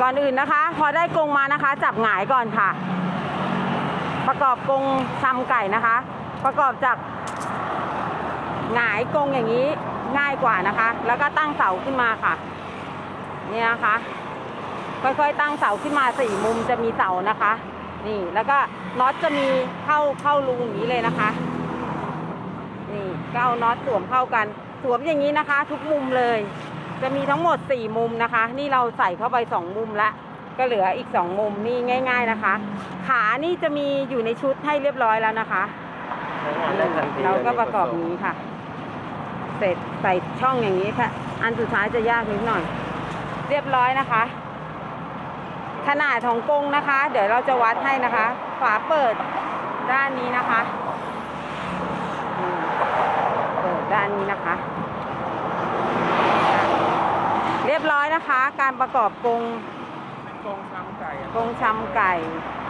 ก่อนอื่นนะคะ พอได้กรงมานะคะ จับหงายก่อนค่ะ ประกอบกรงชำไก่นะคะ ประกอบจากหงายกรงอย่างนี้ง่ายกว่านะคะ แล้วก็ตั้งเสาขึ้นมาค่ะ เนี่ยนะคะ ค่อยๆตั้งเสาขึ้นมาสี่มุมจะมีเสานะคะ นี่แล้วก็น็อตจะมีเข้าเข้ารูอย่างนี้เลยนะคะ นี่ก็เอาน็อตสวมเข้ากัน สวมอย่างนี้นะคะ ทุกมุมเลย จะมีทั้งหมดสี่มุมนะคะ นี่เราใส่เข้าไปสองมุมละก็เหลืออีกสองมุมนี่ง่าย ๆนะคะ ขานี่จะมีอยู่ในชุดให้เรียบร้อยแล้วนะคะใช้งานได้ทันทีเราก็ประกอบอย่างนี้ค่ะ เสร็จใส่ช่องอย่างนี้ค่ะ อันสุดท้ายจะยากนิดหน่อย เรียบร้อยนะคะ ขนาดของกรงนะคะ เดี๋ยวเราจะวัดให้นะคะ ฝาเปิดด้านนี้นะคะอืมเปิดด้านนี้นะคะ เรียบร้อย นะคะ การประกอบกรงกรงทำไก่อะ กรงชำไก่เ